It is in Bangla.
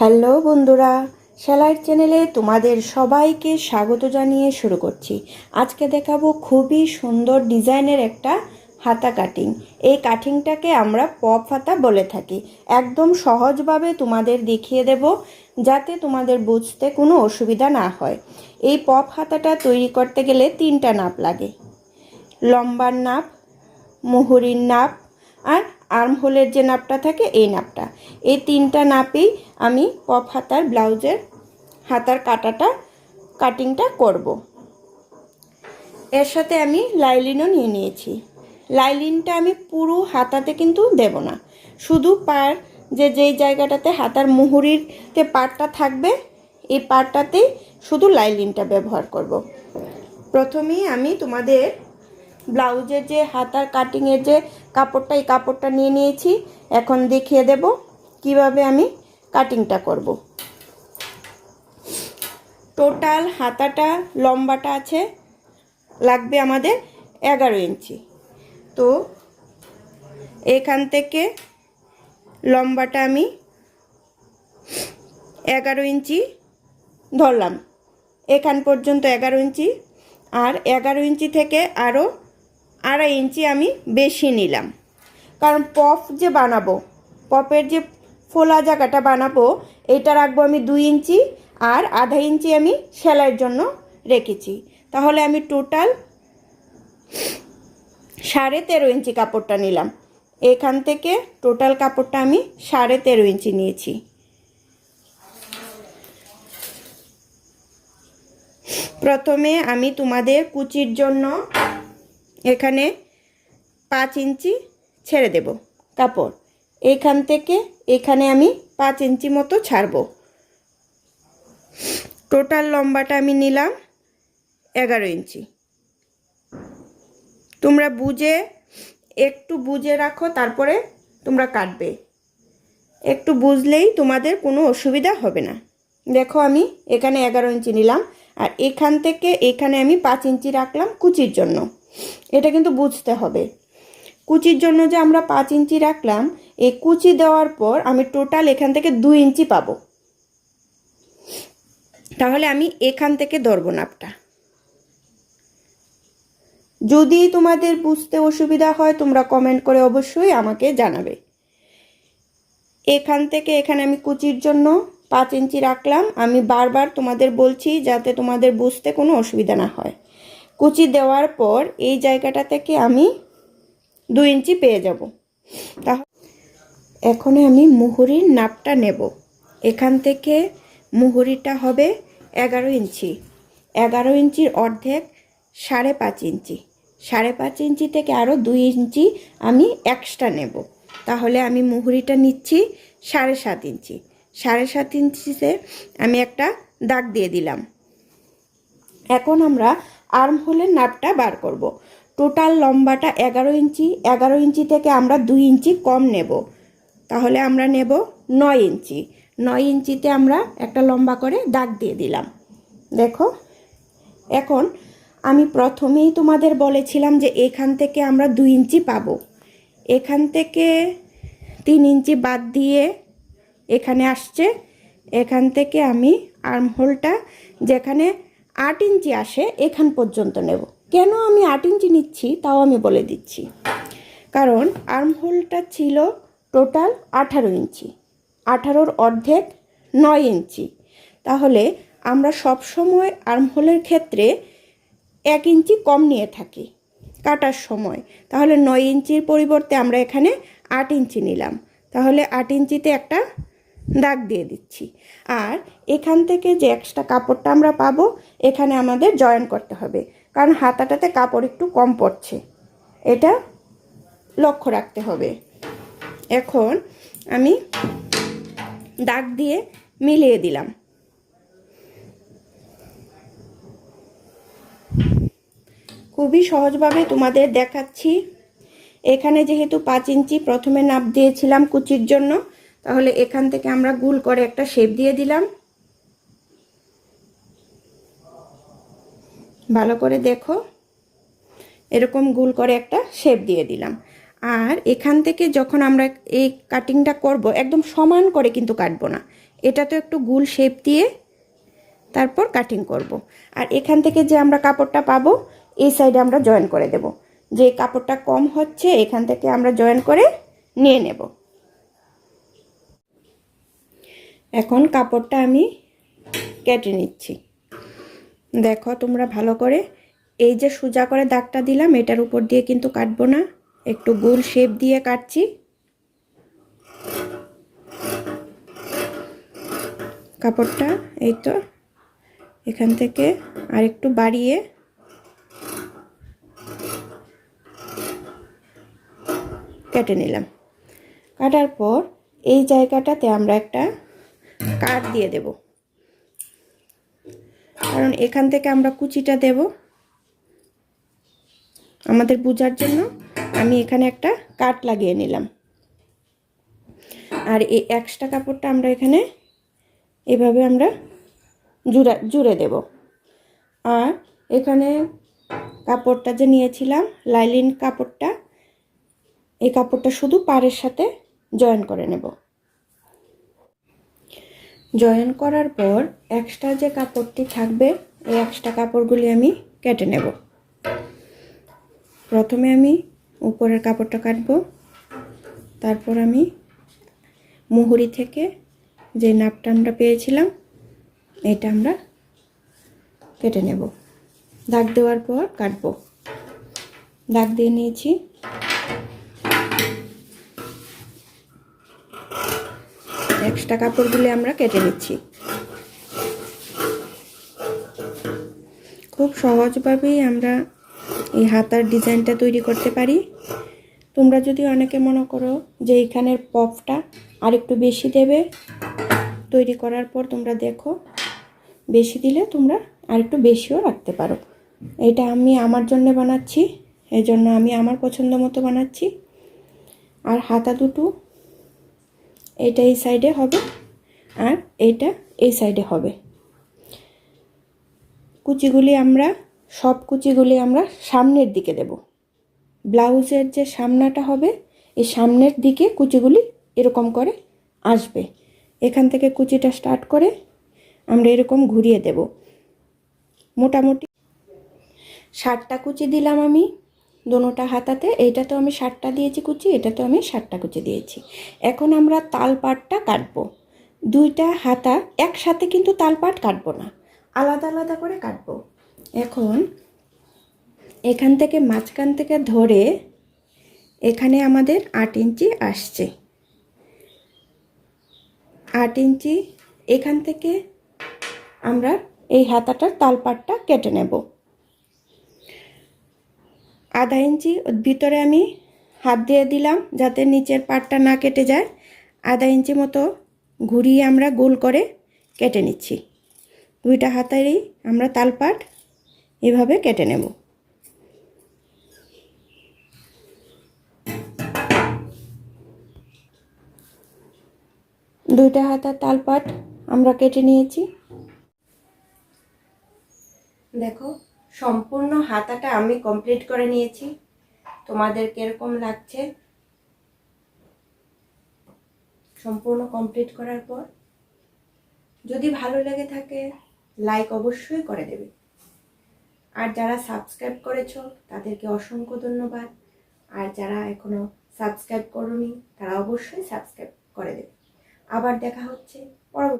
হ্যালো বন্ধুরা, সেলাইয়ের চ্যানেলে তোমাদের সবাইকে স্বাগত জানিয়ে শুরু করছি। আজকে দেখাবো খুবই সুন্দর ডিজাইনের একটা হাতা কাটিং এই কাটিংটাকে আমরা পপ হাতা বলে থাকি। একদম সহজভাবে তোমাদের দেখিয়ে দেব, যাতে তোমাদের বুঝতে কোনো অসুবিধা না হয়। এই পপ হাতাটা তৈরি করতে গেলে তিনটা নাপ লাগে। লম্বার নাপ, মুহুরির নাপ আর আর্মহোলের যে নাপটা থাকে, এই নাপটা এই তিনটা নাপেই আমি পপ হাতার ব্লাউজের হাতার কাটাটা, কাটিংটা করব। এর সাথে আমি লাইলিনও নিয়ে নিয়েছি লাইলিনটা আমি পুরো হাতাতে কিন্তু দেব না শুধু পার যে, যেই জায়গাটাতে হাতার মুহুরিতে পাটটা থাকবে, এই পাটটাতেই শুধু লাইলিনটা ব্যবহার করব। প্রথমেই আমি তোমাদের ব্লাউজের যে হাতার কাটিংয়ের যে কাপড়টা, এই কাপড়টা নিয়ে নিয়েছি। এখন দেখিয়ে দেব কীভাবে আমি কাটিংটা করব। টোটাল হাতাটা, লম্বাটা আছে, লাগবে আমাদের এগারো ইঞ্চি। তো এখান থেকে লম্বাটা আমি এগারো ইঞ্চি ধরলাম। এখান পর্যন্ত এগারো ইঞ্চি। আর এগারো ইঞ্চি থেকে আরও আড়াই ইঞ্চি আমি বেশি নিলাম। কারণ পপ যে বানাবো পপের যে ফোলা জায়গাটা বানাবো, এটা রাখব আমি দুই ইঞ্চি আর আধা ইঞ্চি আমি সেলাইয়ের জন্য রেখেছি। তাহলে আমি টোটাল সাড়ে তেরো ইঞ্চি কাপড়টা নিলাম। এখান থেকে টোটাল কাপড়টা আমি সাড়ে তেরো ইঞ্চি নিয়েছি। প্রথমে আমি তোমাদের কুচির জন্য এখানে পাঁচ ইঞ্চি ছেড়ে দেব। কাপড় এখান থেকে এখানে আমি পাঁচ ইঞ্চি মতো ছাড়ব। টোটাল লম্বাটা আমি নিলাম এগারো ইঞ্চি। তোমরা বুঝে, একটু বুঝে রাখো, তারপরে তোমরা কাটবে। একটু বুঝলেই তোমাদের কোনো অসুবিধা হবে না। দেখো আমি এখানে এগারো ইঞ্চি নিলাম, আর এখান থেকে এখানে আমি পাঁচ ইঞ্চি রাখলাম কুচির জন্য। এটা কিন্তু বুঝতে হবে। কুচির জন্য যে আমরা পাঁচ ইঞ্চি রাখলাম, এই কুচি দেওয়ার পর আমি টোটাল এখান থেকে দুই ইঞ্চি পাবো। তাহলে আমি এখান থেকে ধরবো নাপটা। যদি তোমাদের বুঝতে অসুবিধা হয়, তোমরা কমেন্ট করে অবশ্যই আমাকে জানাবে। এখান থেকে এখানে আমি কুচির জন্য পাঁচ ইঞ্চি রাখলাম। আমি বারবার তোমাদের বলছি যাতে তোমাদের বুঝতে কোনো অসুবিধা না হয়। কুচি দেওয়ার পর এই জায়গাটা থেকে আমি দু ইঞ্চি পেয়ে যাব। তাহলে এখন আমি মুহুরির নাপটা নেব। এখান থেকে মুহুরিটা হবে এগারো ইঞ্চি। এগারো ইঞ্চির অর্ধেক সাড়ে পাঁচ ইঞ্চি। সাড়ে পাঁচ ইঞ্চি থেকে আরও দুই ইঞ্চি আমি এক্সট্রা নেব। তাহলে আমি মুহুরিটা নিচ্ছি সাড়ে সাত ইঞ্চি। সাড়ে সাত ইঞ্চিতে আমি একটা দাগ দিয়ে দিলাম। এখন আমরা আর্ম হোলের নাপটা বার করব। টোটাল লম্বাটা এগারো ইঞ্চি এগারো ইঞ্চি থেকে আমরা দুই ইঞ্চি কম নেব। তাহলে আমরা নেব নয় ইঞ্চি। নয় ইঞ্চিতে আমরা একটা লম্বা করে দাগ দিয়ে দিলাম। দেখো, এখন আমি প্রথমেই তোমাদের বলেছিলাম যে এখান থেকে আমরা দুই ইঞ্চি পাবো। এখান থেকে তিন ইঞ্চি বাদ দিয়ে এখানে আসছে। এখান থেকে আমি আর্মহোলটা যেখানে আট ইঞ্চি আসে এখান পর্যন্ত নেব। কেন আমি আট ইঞ্চি নিচ্ছি তাও আমি বলে দিচ্ছি। কারণ আর্মহোলটা ছিল টোটাল আঠারো ইঞ্চি। আঠারোর অর্ধেক নয় ইঞ্চি। তাহলে আমরা সব সময় আর্মহোলের ক্ষেত্রে এক ইঞ্চি কম নিয়ে থাকি কাটার সময়। তাহলে নয় ইঞ্চির পরিবর্তে আমরা এখানে আট ইঞ্চি নিলাম। তাহলে আট ইঞ্চিতে একটা দাগ দিয়ে দিচ্ছি। আর এখান থেকে যে এক্সট্রা কাপড়টা আমরা পাবো, এখানে আমাদের জয়েন করতে হবে। কারণ হাতাটাতে কাপড় একটু কম পড়ছে। এটা লক্ষ্য রাখতে হবে। এখন আমি দাগ দিয়ে মিলিয়ে দিলাম। খুবই সহজভাবে তোমাদের দেখাচ্ছি। এখানে যেহেতু পাঁচ ইঞ্চি প্রথমে নাপ দিয়েছিলাম কুচির জন্য তাহলে এখান থেকে আমরা গুল করে একটা শেপ দিয়ে দিলাম। ভালো করে দেখো। এরকম গুল করে একটা শেপ দিয়ে দিলাম। আর এখান থেকে যখন আমরা এই কাটিংটা করব, একদম সমান করে কিন্তু কাটবো না। এটা তো একটু গুল শেপ দিয়ে তারপর কাটিং করব। আর এখান থেকে যে আমরা কাপড়টা পাবো, এই সাইডে আমরা জয়েন করে দেব। যে কাপড়টা কম হচ্ছে, এখান থেকে আমরা জয়েন করে নিয়ে নেব। এখন কাপড়টা আমি কেটে নিচ্ছি। দেখো তোমরা ভালো করে এই যে সোজা করে দাগটা দিলাম, এটার উপর দিয়ে কিন্তু কাটবো না। একটু গোল শেপ দিয়ে কাটছি। কাপড়টা এই তো এখান থেকে আর একটু বাড়িয়ে কেটে নিলাম। কাটার পর এই জায়গাটাতে আমরা একটা কাট দিয়ে দেব। কারণ এখান থেকে আমরা কুচিটা দেব। আমাদের বোঝার জন্য আমি এখানে একটা কাট লাগিয়ে নিলাম। আর এই এক্সট্রা কাপড়টা আমরা এখানে এভাবে আমরা জুড়া, জুড়ে দেব। আর এখানে কাপড়টা যে নিয়েছিলাম, লাইলিন কাপড়টা, এই কাপড়টা শুধু পাড়ের সাথে জয়েন করে নেব। জয়েন করার পর এক্সট্রা যে কাপড়টি থাকবে এই এক্সট্রা কাপড়গুলি আমি কেটে নেব। প্রথমে আমি উপরের কাপড়টা কাটব। তারপর আমি মুহুরি থেকে যে নাপটা আমরা পেয়েছিলাম, এটা আমরা কেটে নেব। দাগ দেওয়ার পর কাটব। দাগ দিয়ে নিয়েছি এক্সট্রা কাপড়গুলি আমরা কেটে নিচ্ছি। খুব সহজভাবেই আমরা এই হাতার ডিজাইনটা তৈরি করতে পারি। তোমরা যদি অনেকে মনে করো যে এখানের পপটা আর একটু বেশি দেবে, তৈরি করার পর তোমরা দেখো, বেশি দিলে তোমরা আর একটু বেশিও রাখতে পারো। এটা আমি আমার জন্য বানাচ্ছি এই জন্য আমি আমার পছন্দ মতো বানাচ্ছি। আর হাতা দুটো এইটা এই সাইডে হবে আর এইটা এই সাইডে হবে। কুচিগুলি আমরা, সব কুচিগুলি আমরা সামনের দিকে দেব। ব্লাউজের যে সামনাটা হবে, এই সামনের দিকে কুচিগুলি এরকম করে আসবে। এখান থেকে কুচিটা স্টার্ট করে আমরা এরকম ঘুরিয়ে দেব। মোটামুটি ষাটটা কুচি দিলাম আমি। দোনোটা হাতাতে, এইটা তো আমি ষাটটা দিয়েছি কুচি, এটা তো আমি ষাটটা কুচি দিয়েছি। এখন আমরা তালপাটটা কাটবো। দুইটা হাতা একসাথে কিন্তু তালপাট কাটবো না, আলাদা আলাদা করে কাটবো। এখন এখান থেকে মাঝখান থেকে ধরে এখানে আমাদের আট ইঞ্চি আসছে। আট ইঞ্চি এখান থেকে আমরা এই হাতাটার তালপাটটা কেটে নেব। আধা ইঞ্চি ভিতরে আমি হাত দিয়ে দিলাম যাতে নিচের পাটটা না কেটে যায়। আধা ইঞ্চি মতো ঘুরিয়ে আমরা গোল করে কেটে নিচ্ছি। দুইটা হাতেরই আমরা তালপাট এভাবে কেটে নেব। দুইটা হাতার তালপাট আমরা কেটে নিয়েছি। দেখো সম্পূর্ণ হাতাটা আমি কমপ্লিট করে নিয়েছি। তোমাদের কীরকম লাগছে? সম্পূর্ণ কমপ্লিট করার পর যদি ভালো লেগে থাকে লাইক অবশ্যই করে দেবে। আর যারা সাবস্ক্রাইব করেছ, তাদেরকে অসংখ্য ধন্যবাদ। আর যারা এখনও সাবস্ক্রাইব করনি, তারা অবশ্যই সাবস্ক্রাইব করে দেবে। আবার দেখা হচ্ছে পরবর্তী